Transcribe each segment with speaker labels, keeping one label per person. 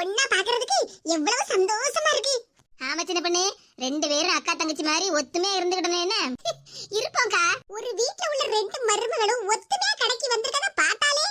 Speaker 1: ஒன்னா பாக்குறதுக்கு எவ்வளவு சந்தோஷமா இருக்கு.
Speaker 2: ஆமா சின்ன பொண்ணு. ரெண்டு பேரும் அக்கா தங்கச்சி மாதிரி ஒத்துமையா இருந்துகிட்டோம் என்ன?
Speaker 1: இருப்போம்க்கா. ஒரு வீட்ல உள்ள ரெண்டு மருமகளும் ஒத்துமையா கடைக்கு வந்திருக்கத பார்த்தாலே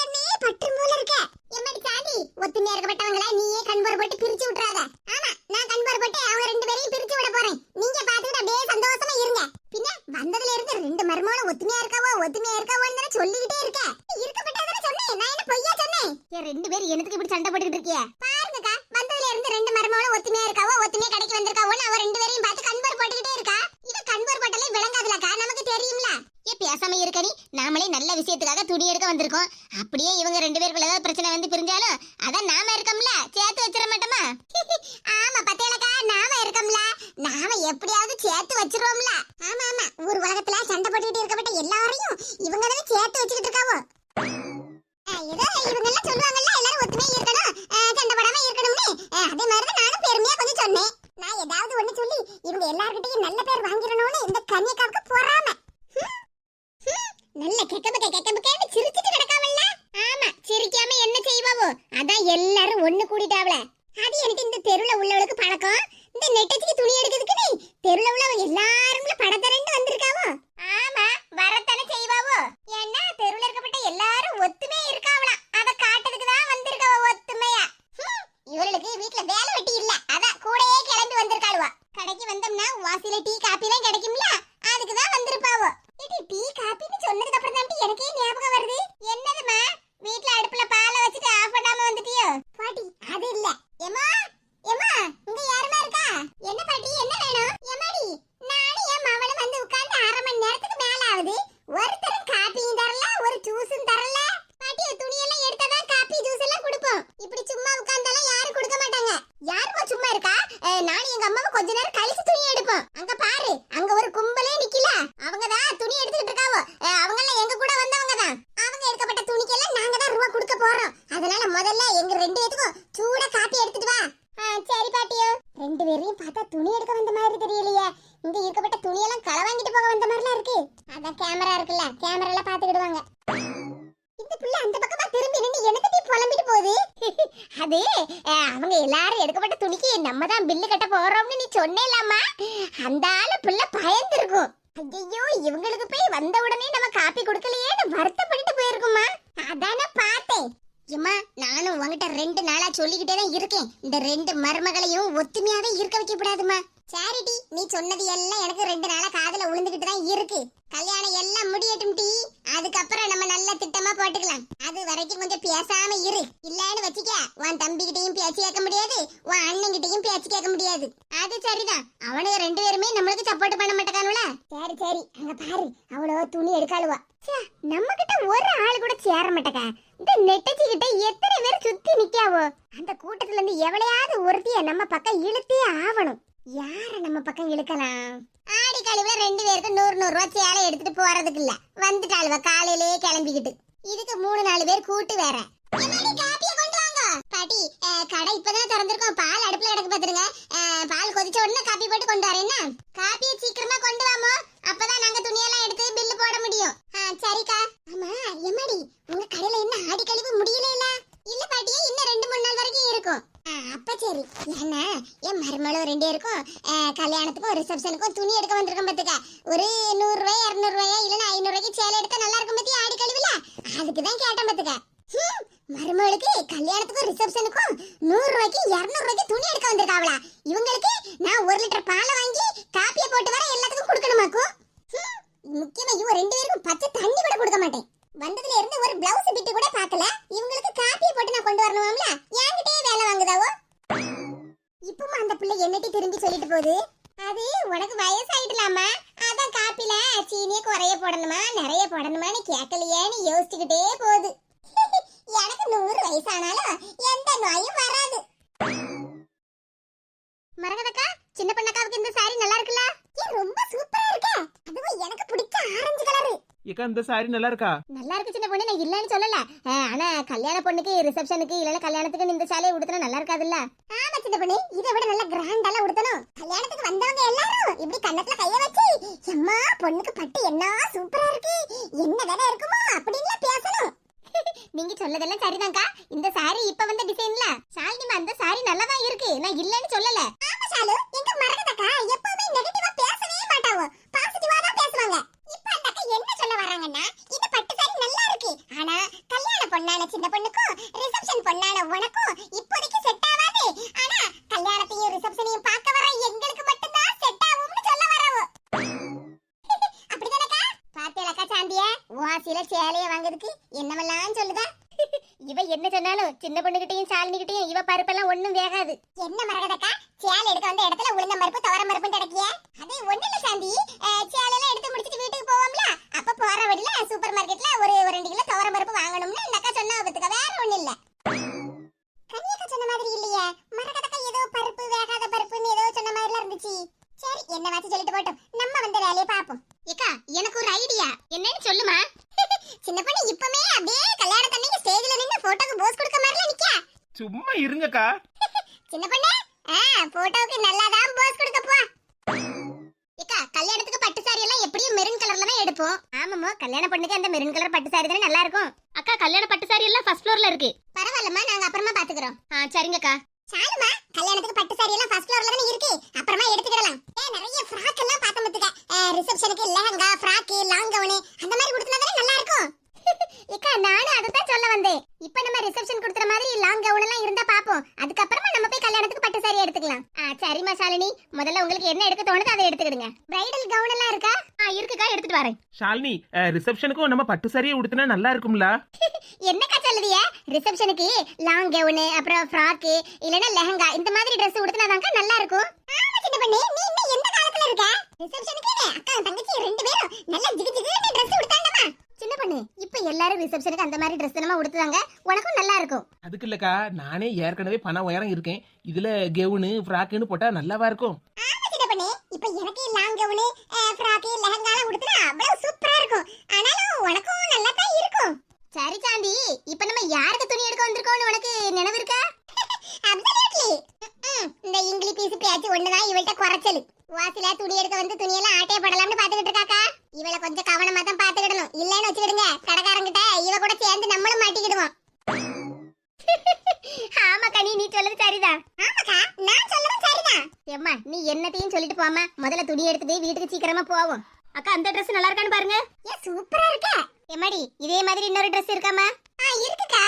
Speaker 1: கண்ணே பற்று மூல இருக்க. எம்மடி சாதி ஒத்துமையா இருக்கப்பட்டவங்கள நீயே கண்போர் போட்டு பிரிச்சு விட்டுறாத. ஆமா நான் கண்போர் போட்டு அவங்க ரெண்டு பேரையும் பிரிச்சு விட போறேன். நீங்க பாத்துக்கிட்டு அப்படியே சந்தோஷமா இருங்க. பின்ன வந்ததுல இருந்து ரெண்டு மருமகளும் ஒத்துமையா இருக்காவோ ஒத்துமையா இருக்காவோன்னு சொல்லிக்கிட்டே இருக்க. இருக்கப்பட்டதானே சொன்னேன். நான் என்ன பொய்யா சொன்னேன்?
Speaker 2: ரெண்டு பேரும் எனக்கு இப்படி சண்டை போட்டுக்கிட்டு இருக்கிய
Speaker 1: பாருங்கக்கா வந்ததுல இருந்து ரெண்டு மருமகளும் ஒத்துமையா இருக்காவோ ஒத்துமையா கடைக்கு வந்திருக்காவோன்னு அவ ரெண்டு பேரையும் பார்த்து கண்போர் போட்டுக்கிட்டே இருக்கா. இது கண்போர் போட்டாலே விளங்காதுலக்கா நமக்கு தெரியும்ல.
Speaker 2: ஏ பேசாம இருக்க நீ. நாமளே நல்ல விஷயத்துக்காக துணி எடுக்க வந்திருக்கோம். அப்படியே இவங்க ரெண்டு பேருக்குள்ள ஏதாவது பிரச்சனை வந்து பிரிஞ்சாலும் அதான் நாம இருக்கோம்ல. சேர்த்து வச்சிட மாட்டோமா?
Speaker 1: ஆமா பத்தேலக்கா நாம இருக்கோம்ல. நாம எப்படியாவது சேர்த்து வச்சிருவோம்ல. ஆமா ஆமா. ஊர் உலகத்துல சண்டை போட்டுக்கிட்டு இருக்கப்பட்ட எல்லாரையும் இவங்க தானே சேர்த்து வச்சுக்கிட்டு இருக்காவோ. ஏதோ இவங்க எல்லாம் சொல்லுவாங்கல்ல எல்லாரும் ஒத்துமையா இருக்கணும் அஹ் சண்டை போடாம இருக்கணும்னு அஹ் அதே மாதிரி தான் நானும் பெருமையா கொஞ்சம் சொன்னேன் நான் ஏதாவது ஒண்ணு சொல்லி இவங்க எல்லார்கிட்டயும் நல்ல பேர் வாங்கிடணும்னு இந்த கன்னிகாவுக்கு பொறாம ஹம், ஹம், நல்ல கெக்கபக்க கெக்கபக்கன்னு சிரிச்சிட்டு கிடக்காவல்ல
Speaker 2: ஆமா சிரிக்காம என்ன செய்வாவோ அதான் எல்லாரும் ஒண்ணு கூடிட்டாவல
Speaker 1: அது எனக்கு இந்த தெருவுல உள்ளவளுக்கு பழக்கம் இந்த நெட்டச்சிக்கு துணி எடுக்கிறதுக்கு நீ தெருவுல உள்ளவங்க எல்லாரும் படத்தரண்டு வந்திருக்காவோ
Speaker 2: ஆமா வரத்தானே செய்வாவோ ஏன்னா தெருவுல இருக்கப்பட்ட எல்லாரும் ஒத்துமையா இருக்காவலாம் அத காட்டுறதுக்கு தான் வந்திருக்காவ ஒத்துமையா
Speaker 1: ஹம், இவளுக்கு வீட்ல வேலை வெட்டி இல்ல அதான் கூடயே கிளம்பி வந்திருக்காளுவா
Speaker 2: கடைக்கு வந்தோம்னா வாசில டீ காபி எல்லாம் கிடைக்கும்ல அதுக்கு தான் வந்திருப்பாவோ
Speaker 1: ஏடி டீ காப்பின்னு சொன்னதுக்கு அப்புறம் தான் எனக்கே ஞாபகம் வருது
Speaker 2: என்னதுமா வீட்ல அடுப்புல பாலை வச்சுட்டு ஆஃப் பண்ணாம வந்துட்டியோ
Speaker 1: பாட்டி அது இல்ல ஏமா ஏமா இங்க யாருமா இருக்கா என்ன பாட்டி என்ன வேணும் ஏமாடி நானும் என் மவளும் வந்து உட்கார்ந்து அரை மணி நேரத்துக்கு மேல ஆகுது ஒருத்தரும் காப்பியும் தரல ஒரு ஜூஸும் தரல பாட்டி துணியெல்லாம் எடுத்தாதான் காப்பி ஜூஸ் எல்லாம் கொடுப்போம் இப்படி சும்மா உட்கார்ந்தாலும் யாரும் கொடுக்க மாட்டாங்க யாருமா சும்மா இருக்கா அஹ், நானும் எங்க அம்மாவும் கொஞ்ச நேரம் கழிச்சு துணி எடுப்போம் அங்க பாரு அங்க ஒரு கும்பலே நிக்கல அவங்க தான் துணி எடுத்துக்கிட்டு இருக்காவோ அவங்க எல்லாம் எங்க கூட வந்தவங்க தான் அவங்க எடுக்கப்பட்ட துணிக்கெல்லாம் நாங்க தான் ரூபா கொடுக்க போறோம் அதனால முதல்ல எங்க ரெண்டு பேத்துக்கும் சூடா காப்பி எடுத்துட்டு வா ஆ, சரி பாட்டியோ ரெண்டு பேரையும் பார்த்தா துணி எடுக்க வந்த மாதிரி தெரியலையே இங்க இருக்கப்பட்ட துணியெல்லாம் களை வாங்கிட்டு போக வந்த மாதிரிலாம் இருக்கு அதான் கேமரா இருக்குல்ல கேமரால பாத்துக்கிடுவாங்க இந்த புள்ள அந்த பக்கமா திரும்பி நின்னு எனக்கு நீ புலம்பிட்டு போகுது
Speaker 2: அது அஹ், அவங்க எல்லாரும் எடுக்கப்பட்ட துணிக்கு நம்ம தான் பில்லு கட்ட போறோம்னு நீ சொன்னேலாமா அந்த ஆளு பிள்ளை பயந்துருக்கும் ஐயோ இவங்களுக்கு போய் வந்த உடனே நம்ம காப்பி கொடுக்கலையேன்னு வருத்தப்பட்டு போயிருக்குமா
Speaker 1: அதானே பார்த்தேன்
Speaker 2: ஏம்மா நானும் உங்ககிட்ட ரெண்டு நாளா சொல்லிக்கிட்டே தான் இருக்கேன். இந்த ரெண்டு மருமகளையும் ஒத்துமையாவே இருக்க வைக்க கூடாதுமா
Speaker 1: சேரிட்டி நீ சொன்னது எல்லாம் எனக்கு ரெண்டு நாளா காதுல விழுந்துகிட்டு தான் இருக்கு. கல்யாணம் எல்லாம் முடியட்டும் டி. அதுக்கப்புறம் நம்ம நல்ல திட்டமா போட்டுக்கலாம். அது வரைக்கும் கொஞ்சம் பேசாம இரு. இல்லன்னு வச்சுக்க உன் தம்பிகிட்டயும் பேச்சு கேட்க முடியாது உன் அண்ணன்கிட்டயும் பேச்சு கேட்க முடியாது.
Speaker 2: அது சரிதான். அவனுக்கு ரெண்டு பேருமே நம்மளுக்கு சப்போர்ட் பண்ண மாட்டேக்கானுல.
Speaker 1: சரி சரி. அங்க பாரு. அவ்வளோ துணி எடுக்காளுவா.
Speaker 2: நம்ம கிட்ட ஒரு ஆள் கூட சேர மாட்டேக்கா. இந்த நெட்டச்சி கிட்ட எத்தனை பேர் சுத்தி நிக்காவோ. அந்த கூட்டத்துல இருந்து எவளையாவது ஒருத்திய நம்ம பக்கம் இழுத்தே ஆவணும். யார நம்ம பக்கம் இழுக்கலாம்?
Speaker 1: ஆடி கழிவுல ரெண்டு பேருக்கு நூறு நூறு ரூபாய் சேலை எடுத்துட்டு போறதுக்கு இல்ல. வந்துட்டாளுவ காலையிலேயே கிளம்பிக்கிட்டு. இதுக்கு மூணு நாலு பேர் கூட்டு வேற. கொண்டு வாங்க? பாட்டி கடை இப்பதான் திறந்திருக்கோம். பால் அடுப்புல கிடக்கு பாத்துருங்க. பால் கொதிச்ச உடனே காப்பி போட்டு கொண்டு வரேன்னா காப்பியை சீக்கிரமா கொண்டு வாமோ. அப்பதான் நாங்க துணியெல்லாம் எடுத்து பில்லு போட முடியும் ஆ, சரிக்கா ஆமா எம்மாடி உங்க கடையில என்ன ஆடி கழிவு முடியல இல்ல பாட்டியே இன்னும் ரெண்டு மூணு நாள் வரைக்கும் இருக்கும் ஆ, அப்ப சரி ஏன்னா என் கல்யாணத்துக்கும் ரிசப்ஷனுக்கும் துணி எடுக்க வந்திருக்கோம் பார்த்துக்க ஒரு நூறு ரூபாய் இருநூறு ரூபாயா இல்லன்னா ஐநூறு ரூபாய்க்கு சேலை எடுத்தா நல்லா இருக்கும் பத்தி ஆடி கழிவுல அதுக்கு தான் கேட்டேன் பாத்துக்க ஹம், மருமகளுக்கு கல்யாணத்துக்கும் ரிசப்ஷனுக்கும் நூறு ரூபாய்க்கு இருநூறு ரூபாய்க்கு துணி எடுக்க வந்திருக்காவளா இவங்களுக்கு நான் ஒரு லிட்டர் பாலை வாங்கி காப்பியை போட்டு வர எல்லாத்துக்கும் கொடுக்கணுமாக்கும் ஹம், முக்கியமா இவங்க ரெண்டு பேருக்கும் பச்சை தண்ணி கூட கொடுக்க மாட்டேன் வந்ததுல இருந்து ஒரு பிளவுஸ் பிட்டு கூட பார்க்கல இவங்களுக்கு காப்பியை போட்டு நான் கொண்டு வரணுமாம்ல என்கிட்டயே வேலை வாங்குதாவோ இப்பவும் அந்த பிள்ளை என்னட்டி திரும்பி சொல்லிட்டு போகுது அது உனக்கு வயசாயிடலாமா அதான் காப்பில சீனியை குறைய போடணுமா நிறைய போடணுமான்னு கேட்கலையேன்னு யோசிச்சுக்கிட்டே போகுது எனக்கு நூறு வயசானாலும் எந்த நோயும் வராது
Speaker 2: மரகதக்கா சின்ன பண்ணக்காவுக்கு இந்த சாரி நல்லா இருக்குல்ல
Speaker 1: ஏன் ரொம்ப சூப்பரா இருக்கே. அதுவும் எனக்கு பிடிச்ச ஆரஞ்சு கலரு
Speaker 3: ஏக்கா இந்த சாரி நல்லா இருக்கா
Speaker 2: நல்லா இருக்கு சின்ன பொண்ணு. நான் இல்லன்னு சொல்லல. ஆனா கல்யாண பொண்ணுக்கு ரிசப்ஷனுக்கு இல்லனா கல்யாணத்துக்கு இந்த சாலையை உடுத்தினா நல்லா இருக்காதுல்ல
Speaker 1: ஆமா சின்ன பொண்ணு. இதை விட நல்ல கிராண்டால உடுத்தணும். கல்யாணத்துக்கு வந்தவங்க எல்லாரும் இப்படி கன்னத்துல கைய வச்சு எம்மா பொண்ணுக்கு பட்டு என்ன சூப்பரா இருக்கு? என்ன விலை இருக்குமோ அப்படின்னு பேசணும்.
Speaker 4: நீங்க சொல்லதெல்லாம் சரிதான்க்கா. இந்த சாரி இப்ப வந்த டிசைன்ல ஷாலினிமா அந்த சாரி நல்லா தான் இருக்கு. நான் இல்லன்னு சொல்லல
Speaker 1: ஆமா சாலு எங்க மரகதக்கா எப்பவுமே நெகட்டிவா பேசவே மாட்டாவோ பாசிட்டிவா தான் பேசுவாங்க இப்ப அந்த அக்கா என்ன சொல்ல வராங்கன்னா இந்த பட்டு சாரி நல்லா இருக்கு ஆனா கல்யாண பொண்ணான சின்ன பொண்ணுக்கும் ரிசப்ஷன் பொண்ணான உனக்கும் இப்போதைக்கு செட் ஆகாது ஆனா கல்யாணத்தையும் ரிசப்ஷனையும் பார்க்க வர எங்களுக்கு மட்டும்தான் செட் ஆகும்னு சொல்ல வராவோ அப்படிதானக்கா
Speaker 4: பாத்தேலக்கா சாந்திய வாசியில சேலைய வாங்குறதுக்கு என்னவெல்லாம் சொல்லுதா இவ என்ன சொன்னாலும் சின்ன பொண்ணுகிட்டயும் ஷாலினிகிட்டயும் இவ பருப்பெல்லாம் ஒண்ணும் வேகாது.
Speaker 1: என்ன மரகதக்கா? சேலை எடுக்க வந்த இடத்துல உளுந்த மறுப்பு துவர மறுப்பு கிடைக்கிய? அது ஒண்ணு இல்ல சாந்தி. அஹ், சேலையெல்லாம் எடுத்து முடிச்சிட்டு வீட்டுக்கு போவோம்ல? அப்ப போற வழியில சூப்பர் மார்க்கெட்ல ஒரு ஒரு ரெண்டு கிலோ துவர மறுப்பு வாங்கணும்னு இந்த அக்கா சொன்னா பத்துக்க வேற ஒண்ணு இல்ல. கன்னியக்கா சொன்ன மாதிரி இல்லையே. மரகதக்கா ஏதோ பருப்பு வேகாத பருப்புன்னு ஏதோ சொன்ன மாதிரிலாம் இருந்துச்சு. சரி என்ன வாச்சு சொல்லிட்டு போட்டோம் நம்ம வந்த வேலையை பாப்போம்
Speaker 4: ஏக்கா எனக்கு ஒரு ஐடியா. என்னன்னு சொல்லுமா?
Speaker 1: சின்ன பொண்ணு இப்பமே அப்படியே கல்யாணத்தன்னைக்கு தண்ணிக்கு போட்டோக்கு போஸ் கொடுக்க மாதிரில நிக்க
Speaker 3: சும்மா இருங்கக்கா.
Speaker 1: சின்ன பொண்ணு ஆ போட்டோவுக்கு நல்லாதான் போஸ் கொடுக்க போ.
Speaker 4: ஏக்கா கல்யாணத்துக்கு பட்டு சாரி எல்லாம் எப்படியும் மெரூன் கலர்ல தான் எடுப்போம். ஆமாமோ கல்யாண பொண்ணுக்கு அந்த மெரூன் கலர் பட்டு சாரி தானே நல்லா இருக்கும். அக்கா கல்யாண பட்டு சாரி எல்லாம் ஃபர்ஸ்ட் ஃப்ளோர்ல இருக்கு.
Speaker 1: பரவாயில்லம்மா நாங்க அப்புறமா பாத்துக்கிறோம்.
Speaker 4: ஆ சரிங்கக்கா.
Speaker 1: சாலுமா கல்யாணத்துக்கு பட்டு சாரி எல்லாம் ஃபர்ஸ்ட் ஃப்ளோர்ல தானே இருக்கு. அப்புறமா எடுத்துக்கிடலாம். ஏ நிறைய ஃப்ராக் எல்லாம் பார்த்த மத்துக்க ரிசப்ஷனுக்கு லெஹங்கா ஃப்ராக் லாங் கவுன் அந்த மாதிரி கொடுத்தா தானே நல்லா இருக்கும்
Speaker 4: ஏக்கா நானும் அதை தான் சொல்ல வந்தேன் இப்போ நம்ம ரிசப்ஷன் கொடுக்குற மாதிரி லாங் கவுன் எல்லாம் இருந்தா பாப்போம் அதுக்கப்புறமா நம்ம போய் கல்யாணத்துக்கு பட்டு சாரி எடுத்துக்கலாம் ஆ சரிம்மா ஷாலினி முதல்ல உங்களுக்கு என்ன எடுக்க தோணுதோ அதை எடுத்துக்கிடுங்க. பிரைடல் கவுன் எல்லாம் இருக்கா? ஆ இருக்குக்கா எடுத்துட்டு வரேன்.
Speaker 3: ஷாலினி ரிசப்ஷனுக்கும் நம்ம பட்டு சாரியை உடுத்தினா நல்லா இருக்கும்ல?
Speaker 4: என்னக்கா சொல்லுதிய? ரிசப்ஷனுக்கு லாங் கவுன் அப்புறம் ஃப்ராக்கு இல்லனா லெஹங்கா இந்த மாதிரி Dress உடுத்தினாதாங்க நல்லா இருக்கும்.
Speaker 1: ஆமா சின்ன பொண்ணு நீ இன்னும் எந்த காலத்துல இருக்க? ரிசப்ஷனுக்கு அக்கா தங்கச்சி ரெண்டு பேரும் நல்லா ஜிகு ஜிகுன்னு Dress உடுத்தாண்டமா
Speaker 4: சின்ன பொண்ணு இப்போ எல்லாரும் ரிசப்ஷனுக்கு அந்த மாதிரி Dress நம்ம உடுத்துவாங்க உனக்கும் நல்லா இருக்கும்.
Speaker 3: அதுக்கு இல்லக்கா நானே ஏற்கனவே பண உயரம் இருக்கேன். இதுல கெவுனு ஃப்ராக்குன்னு போட்டா நல்லாவா இருக்கும்?
Speaker 1: ஆமா பொண்ணு இப்ப எனக்கு லாங் கவுன் ஃப்ராக் லெஹங்கா எல்லாம் உடுத்தினா அவ்வளவு சூப்பரா இருக்கும். ஆனாலும் உனக்கும் நல்லா தான் இருக்கும்.
Speaker 4: சரி சாந்தி இப்போ நம்ம யாருக்கு துணி எடுக்க வந்திருக்கோம்னு உனக்கு நினைவு இருக்கா?
Speaker 1: அப்சல்யூட்லி இந்த இங்கிலீஷ் பீஸ் பேச்சு ஒண்ணுதான் இவள்கிட்ட குறைச்சல். வாசில துணி எடுக்க வந்து துணியெல்லாம் ஆட்டைய படலாம்னு பாத்துக்கிட்டு இருக்காக்கா இவளை கொஞ்சம் கவனமா தான் பாத்துக்கிடணும் இல்லன்னு வச்சுக்கிடுங்க கடைக்காரங்கிட்ட இவ கூட சேர்ந்து நம்மளும் மாட்டிக்கிடுவோம்
Speaker 4: ஆமா கனி நீ சொல்றது சரிதான்
Speaker 1: ஆமாக்கா நான் சொல்றது சரிதான்
Speaker 4: ஏம்மா நீ என்னத்தையும் சொல்லிட்டு போமா முதல்ல துணி எடுத்துட்டு வீட்டுக்கு சீக்கிரமா போவோம் அக்கா அந்த Dress நல்லா இருக்கான்னு பாருங்க
Speaker 1: ஏ சூப்பரா இருக்க
Speaker 4: எம்மாடி இதே மாதிரி இன்னொரு Dress இருக்காமா
Speaker 1: ஆ இருக்குக்கா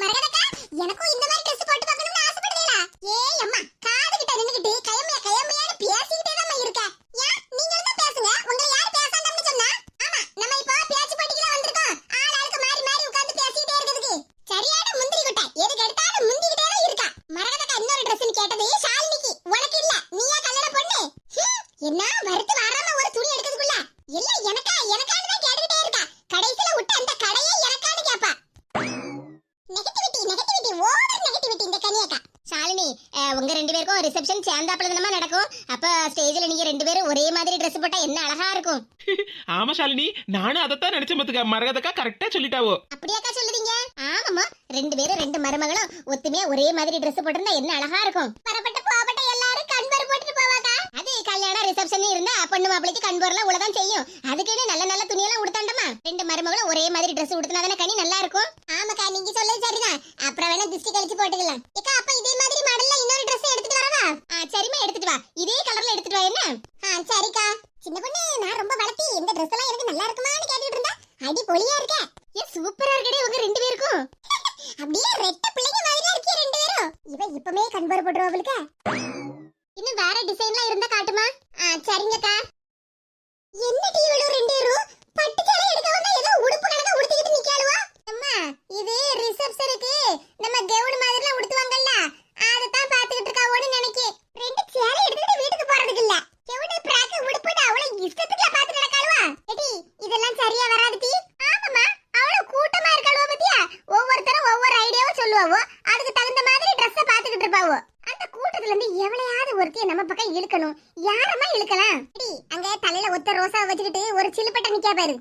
Speaker 1: மரகதக்கா எனக்கும் இந்த மாதிரி Dress போட்டு பார்க்கணும்னு ஆசைப்படுறீங்களா ஏய் அம்மா காது கிட்ட நின்னுக்கிட்டு கயமையா கயமையான்னு பேசிக்கிட்டே தான் இருக்க ஏன் நீங்க இருந்தா பேசுங்க உங்களை யார் பேசாண்டம்னு சொன்னா ஆமா நம்ம இப்போ பேச்சு போட்டிக்கு வந்திருக்கோம் ஆள் ஆளுக்கு மாறி மாறி உட்கார்ந்து பேசிக்கிட்டே இருக்கிறதுக்கு சரியான முந்திரி கொட்டை எதுக்கு எடுத்தாலும் முந்திக்கிட்டே தான் இருக்கா மரகதக்கா இன்னொரு Dressன்னு கேட்டது ஷாலினிக்கு உனக்கு இல்ல நீயா கல்யாணம் பொண்ணு ஹம், என்ன மறுத்து வராம ஒரு துணி எடுக்கிறதுக்குள்ள எல்லாம் எனக்கா எனக்கான்னு தான் கேட்டுக்கிட்டே இருக்கா கடைசியில விட்டு அந்த கடையே எனக்கான்னு கேப்பா நெகட்டிவிட்டி நெகட்டிவிட்டி ஓவர் நெகட்டிவிட்டி இந்த கனியக்கா
Speaker 4: ஷாலினி உங்க ரெண்டு பேருக்கும் ரிசப்ஷன் சேர்ந்தாப்புல தானமா நடக்கும். அப்ப ஸ்டேஜ்ல நீங்க ரெண்டு பேரும் ஒரே மாதிரி Dress போட்டா என்ன அழகா இருக்கும்?
Speaker 3: ஆமா ஷாலினி நானும் அதைத்தான் நினைச்ச மத்துக்க மரகதக்கா கரெக்டா சொல்லிட்டாவோ?
Speaker 4: அப்படியாக்கா சொல்லுதீங்க? ஆமாமா ரெண்டு பேரும் ரெண்டு மருமகளும் ஒத்துமையா ஒரே மாதிரி Dress போட்டிருந்தா என்ன அழகா இருக்கும்? பரப்பட்ட கல்யாணம் ரிசப்ஷன் இருந்தா பொண்ணு மாப்பிளைக்கு கண்பர்லாம் உலகம் செய்யும். அதுக்குன்னு நல்ல நல்ல துணியெல்லாம் உடுத்தாண்டமா? ரெண்டு மருமகளும் ஒரே மாதிரி Dress உடுத்தினா தானே கனி? நல்லா இருக்கும்.
Speaker 1: ஆமாக்கா நீங்க சொல்றது சரிதான். அப்புறம் வேணா திருஷ்டி கழிச்சு போட்டுக்கலாம். ஏக்கா அப்ப இதே மாதிரி மாடல்ல இன்னொரு Dress எடுத்துட்டு வரவா?
Speaker 4: ஆ, சரிம்மா எடுத்துட்டு வா. இதே கலர்ல எடுத்துட்டு வா என்ன?
Speaker 1: ஆ சரிக்கா. சின்ன பொண்ணு நான் ரொம்ப வளர்த்தி இந்த Dress எல்லாம் எனக்கு நல்லா இருக்குமான்னு கேட்டுட்டு இருந்தா அடி பொலியா இருக்க.
Speaker 4: ஏ சூப்பரா இருக்கடே உங்க ரெண்டு பேருக்கும்.
Speaker 1: அப்படியே ரெட்ட பிள்ளைங்க மாதிரியா இருக்கே ரெண்டு பேரும். இவ இப்பமே கண்பர் போட்டுருவா
Speaker 4: இன்னும் வேற டிசைன்லாம் இருந்தா காட்டுமா?
Speaker 1: ஆ சரிங்கக்கா. என்ன டீ இவ்வளவு ரெண்டு ரூ பட்டு சேலை எடுக்க வந்தா ஏதோ உடுப்பு கணக்கா உடுத்திக்கிட்டு நிக்காளுவா
Speaker 4: அம்மா இது ரிசப்ஷனுக்கு நம்ம கவுன் மாதிரிலாம் உடுத்துவாங்கல்ல அதை தான் பாத்துக்கிட்டு இருக்காவோன்னு நினைக்கேன்
Speaker 1: ரெண்டு சேலை எடுத்துட்டு வீட்டுக்கு போறதுக்கு இல்ல எவனு பிராக்கு உடுப்புன்னு அவ்வளவு இஷ்டத்துக்கு பார்த்து நடக்காளுவா ஏடி இதெல்லாம் சரியா வராது டீ
Speaker 4: ஆமாம்மா அவ்வளவு கூட்டமா இருக்காளுவோ பத்தியா ஒவ்வொருத்தரும் ஒவ்வொரு ஐடியாவும் சொல்லுவாவோ அதுக்கு தகுந்த மாதிரி ட்ரெஸ்ஸை பாத்துக்கிட்டு இருப்பாவோ அந்த கூட்டத்துல இருந்து எவளையாவது ஒருத்திய நம்ம பக்கம் இழுக்கணும் யாரம்மா இழுக்கலாம்
Speaker 1: ஏடி அங்க தலையில ரோசா வச்சுக்கிட்டு ஒரு சிலுப்பட்ட நிக்கா பாரு.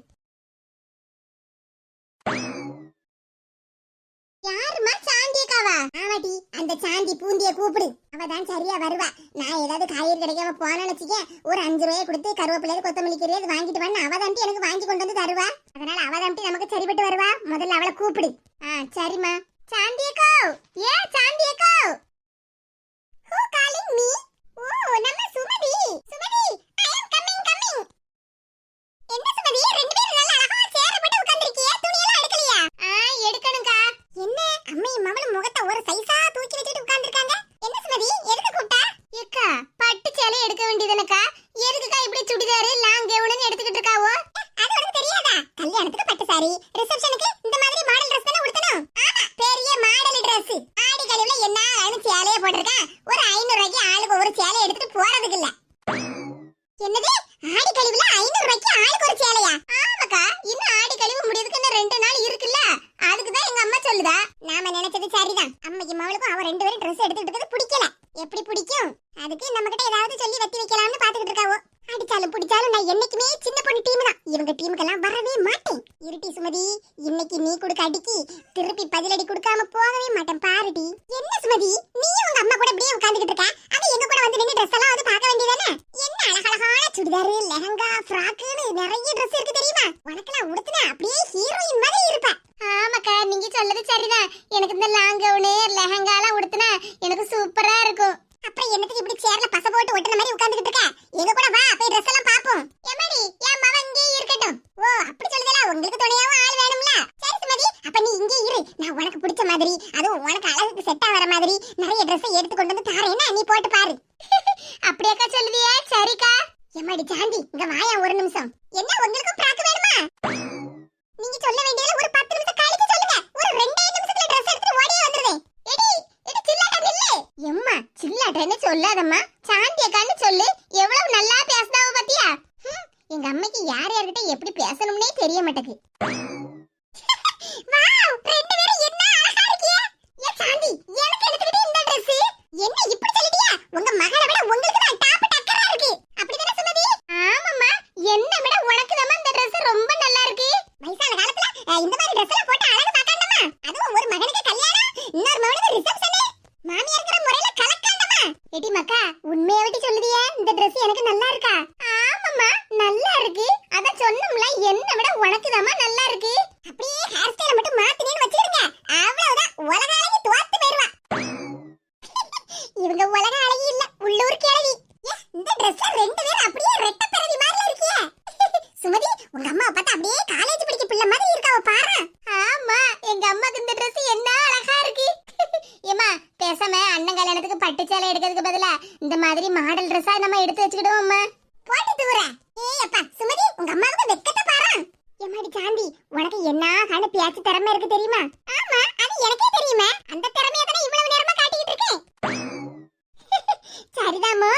Speaker 1: யாருமா சாந்தியக்காவா ஆமாடி அந்த சாந்தி பூந்திய கூப்பிடு. அவ தான் சரியா வருவா. நான் ஏதாவது காய்கறி கிடைக்காம போனேன்னு வச்சுக்க ஒரு அஞ்சு ரூபாய் கொடுத்து கருவேப்பிலை கொத்தமல்லி கீரை வாங்கிட்டு வந்து அவ தாண்டி எனக்கு வாங்கி கொண்டு வந்து தருவா. அதனால அவ தாண்டி நமக்கு சரிபட்டு வருவா. முதல்ல அவளை கூப்பிடு. ஆ சரிம்மா. சாந்தியக்கோ ஏ சாந்தியக்கோ ஹூ காலிங் மீ ஓ சேலைய போட்டிருக்கேன் ஒரு ஐநூறு ரூபாய்க்கு ஆளுக்கு ஒரு சேலை எடுத்துட்டு போறதுக்கு இல்ல. என்னது? ஆடி கழிவுல ஐநூறு ரூபாய்க்கு ஆளுக்கு ஒரு சேலையா? ஆமா இன்னும் ஆடி கழிவு முடியறதுக்கு இன்னும் ரெண்டு நாள் இருக்குல்ல அதுக்கு தான் எங்க அம்மா சொல்லுதா நாம நினைச்சது சரிதான் அம்மைக்கு மவளுக்கும் அவ ரெண்டு பேரும் Dress எடுத்துக்கிட்டு இருக்கிறது பிடிக்கல எப்படி பிடிக்கும் அதுக்கு நம்ம கிட்ட ஏதாவது சொல்லி வெட்டி வைக்கலாம்னு பாத்துக்கிட்டு இருக்காவோ அடிச்சாலும் பிடிச்சாலும் நான் என்னைக்குமே சின்ன பொண்ணு டீம் தான் இவங்க டீமுக்கெல்லாம் வரவே மாட்டேன் இருட்டி சுமதி இன்னைக்கு நீ கொடுக்க அடிக்கி திருப்பி பதிலடி கொடுக்காம மாட்டேன் பாருடி. என்ன சுமதி? நீ உங்க அம்மா கூட இப்படியே உட்கார்ந்துகிட்டு இருக்க? அவ எங்க கூட வந்து நின்னு ட்ரெஸ் எல்லாம் வந்து பார்க்க வேண்டியதானே? என்ன அழகழகான சுடிதார் லெஹங்கா ஃப்ராக்குன்னு நிறைய ட்ரெஸ் இருக்கு தெரியுமா? உனக்கெல்லாம் உடுத்துனா அப்படியே ஹீரோயின் மாதிரி இருப்ப. ஆமாக்கா நீங்க சொல்றது சரிதான். எனக்கு இந்த லாங் கவுனு லெஹங்காலாம் உடுத்துனா எனக்கு சூப்பரா இருக்கும் அப்புறம் என்னத்துக்கு இப்படி சேர்ல பச போட்டு ஒட்டுன மாதிரி உட்கார்ந்துகிட்டு இருக்க எங்க கூட வா போய் ட்ரெஸ் எல்லாம் பாப்போம் எம்மாடி என் மவன் இங்கே இருக்கட்டும் ஓ அப்படி சொல்லுதல உங்களுக்கு துணையாவும் ஆள் வேணும்ல சரி சுமதி அப்ப இரு நான் உனக்கு பிடிச்ச மாதிரி அதுவும் உனக்கு அழகுக்கு செட் ஆகிற மாதிரி நிறைய ட்ரெஸ் எடுத்து கொண்டு வந்து தாரேன்னா நீ போட்டு பாரு. அப்படியாக்கா சொல்லுவியா சரிக்கா. எம்மாடி சாந்தி இங்க வாயா ஒரு நிமிஷம். என்ன உங்களுக்கும் பிராக்கு வேணுமா? நீங்க சொல்ல வேண்டியதுல ஒரு பத்து நிமிஷம் கழிச்சு சொல்லுங்க. ஒரு ரெண்டே நிமிஷத்துல ட்ரெஸ் எடுத்து ஓடியே வந்துருவேன் எடி எடி சில்லாட்ட நில்லு. எம்மா சில்லாட்டன்னு சொல்லாதம்மா. சாந்தியக்கான்னு சொல்லு. எவ்வளவு நல்லா பேசுதாவ பாத்தியா? எங்க அம்மைக்கு யார் யார்கிட்ட எப்படி பேசணும்னே தெரிய மாட்டேங்குது. வாவ் ரெண்டு பேரும் என்ன அழகா இருக்கீங்க ஏ சாந்தி எனக்கு எடுத்துக்கிட்டு இந்த Dress என்ன இப்படி சொல்லிட்டியா? உங்க மகளை விட உங்களுக்கு தான் டாப் டக்கரா இருக்கு அப்படிதானே சுமதி ஆமாம்மா என்ன விட உனக்கு தான் இந்த Dress ரொம்ப நல்லா இருக்கு வயசான காலத்துல அஹ், இந்த மாதிரி Dress எல்லாம் போட்டு அழகு பார்க்காண்டமா அதுவும் ஒரு மகனுக்கு கல்யாணம் இன்னொரு மகனுக்கு ரிசப்ஷன் மாமியார்ங்கிற முறையில கலக்காண்டமா எடி மக்கா உண்மையை விட்டு சொல்லுதியா இந்த Dress எனக்கு நல்லா இருக்கா ஆமாம்மா நல்லா இருக்கு அத சொன்னோம்ல என்ன விட உனக்கு தான் நல்லா இருக்கு அப்படியே ஹேர் ஸ்டைல மட்டும் மாத்தினேன்னு வச்சிருங்க அவ்வளவுதான் உலக அழகி துவாத்து போயிருவா இவங்க உலக அழகி இல்ல உள்ளூர் கிழவி ஏ, இந்த Dressல ரெண்டு பேரும் அப்படியே ரெட்ட பிறவி மாதிரி இருக்கியே சுமதி உங்க அம்மா பார்த்தா அப்படியே காலேஜ் படிக்க பிள்ளை மாதிரி இருக்காவ பாரு ஆமா எங்க அம்மாக்கு இந்த Dress என்ன அழகா இருக்கு ஏமா பேசாம அண்ணன் கல்யாணத்துக்கு பட்டு சேலை எடுக்கிறதுக்கு பதிலா இந்த மாதிரி மாடல் ட்ரெஸ்ஸா நம்ம எடுத்து வச்சுக்கிடுவோம்மா போட்டு தூர ஏய் அப்பா சுமதி உங்க அம்மாவுக்கு வெக்கத்தை பாரு. எம்மாடி சாந்தி உனக்கு என்ன கண்ணு பேச்சு திறமை இருக்கு தெரியுமா? ஆமா அது எனக்கே தெரியுமா. அந்த திறமைய தானே இவ்வளவு நேரமா காட்டிக்கிட்டு இருக்கேன் சரிதாமோ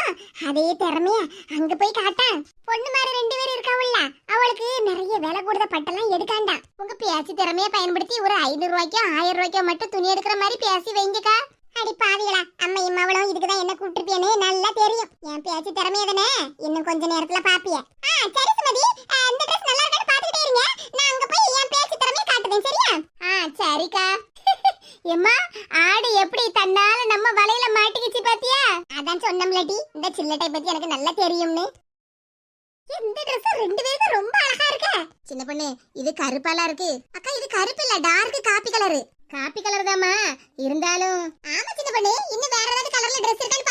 Speaker 1: அதே திறமைய அங்க போய் காட்டேன். பொண்ணு மாதிரி ரெண்டு பேரும் இருக்காவுல்ல அவளுக்கு நிறைய விலை கூடுத பட்டெல்லாம் எடுக்காண்டா. உங்க பேச்சு திறமைய பயன்படுத்தி ஒரு ஐநூறு ரூபாய்க்கோ ஆயிரம் ரூபாய்க்கோ மட்டும் துணி எடுக்கிற மாதிரி பேசி வைங்கக்கா. அடி பாவிகளா அம்மையும் அவளும் இதுக்குதான் என்ன கூப்பிட்டுருப்பியனே நல்லா தெரியும். என் பேசி திறமைய தானே? இன்னும் கொஞ்ச நேரத்துல பாப்பிய. ஆ சரி சுமதி. இந்த ட்ரெஸ் நல்லா இருக்கான்னு பாத்துட்டே இருங்க. நான் அங்க போய் என் பேசி திறமைய காட்டுவேன் சரியா? ஆ சரிக்கா. எம்மா ஆடு எப்படி தன்னால நம்ம வலையில மாட்டிக்கிச்சு பாத்தியா? அதான் சொன்னம்லடி. இந்த சில்லட்டை பத்தி எனக்கு நல்லா தெரியும்னு. இந்த ட்ரெஸ் ரெண்டு பேருக்கும் ரொம்ப அழகா இருக்க. சின்ன பொண்ணு இது கருப்பாலா இருக்கு. அக்கா இது கருப்பு இல்ல dark coffee colour coffee colour தாமா இருந்தாலும் ஆமா சின்ன பொண்ணு இன்னும் வேற ஏதாவது கலர்ல ட்ரெஸ் இருக்கான்னு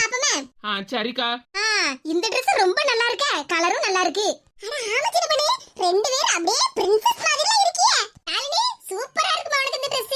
Speaker 3: ஆ சரிக்கா.
Speaker 1: ஆ இந்த Dress ரொம்ப நல்லா இருக்கே கலரும் நல்லா இருக்கு அட ஆமா சின்ன பொண்ணு. ரெண்டு பேரும் அப்படியே பிரின்சஸ் மாதிரிலாம் இருக்கியே. யாழினி சூப்பரா இருக்குமா உனக்கு இந்த Dress?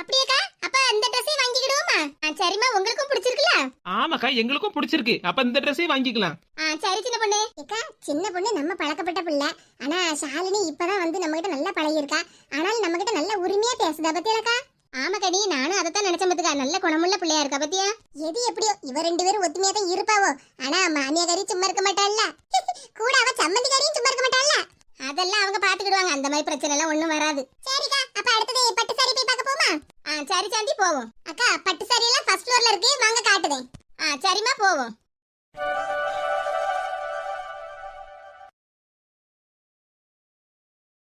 Speaker 1: அப்படியேக்கா அப்ப இந்த Dress வாங்கிக்கிடுவோமா? ஆ சரிம்மா உங்களுக்கும் பிடிச்சிருக்குல
Speaker 3: ஆமாக்கா எங்களுக்கும் பிடிச்சிருக்கு. அப்ப இந்த ட்ரெஸ்ஸே வாங்கிக்கலாம்.
Speaker 1: ஆ சரி சின்ன பொண்ணு. ஏக்கா சின்ன பொண்ணு நம்ம பழக்கப்பட்ட பிள்ளை. ஆனா ஷாலினி இப்பதான் வந்து நம்ம கிட்ட நல்லா பழகியிருக்கா. ஆனாலும் நம்ம கிட்ட நல்ல உரிமையா பேசுதா பத்தியாக்கா ஆமா கடி நானும் அதைத்தான் நினைச்ச பத்துக்கா. நல்ல குணமுள்ள பிள்ளையா இருக்கா பத்தியா? எது எப்படியோ இவ ரெண்டு பேரும் ஒத்துமையா தான் இருப்பாவோ. ஆனா மாமியாரி சும்மா இருக்க மாட்டாள்ல. கூட அவ சம்மந்திக்காரியும் சும்மா இருக்க மாட்டாள்ல. அதெல்லாம் அவங்க பாத்துக்கிடுவாங்க. அந்த மாதிரி பிரச்சனை எல்லாம் ஒண்ணும் வராது. சரிக்கா அப்ப அடுத்தது பட்டு சாரி போய் பார்க்க போமா? ஆ சரி சாந்தி போவோம். அக்கா பட்டு சாரி எல்லாம் ஃபர்ஸ்ட் ஃப்ளோர்ல இருக்கு. வாங்க காட்டுதேன். ஆ சரிம்மா போவோம்.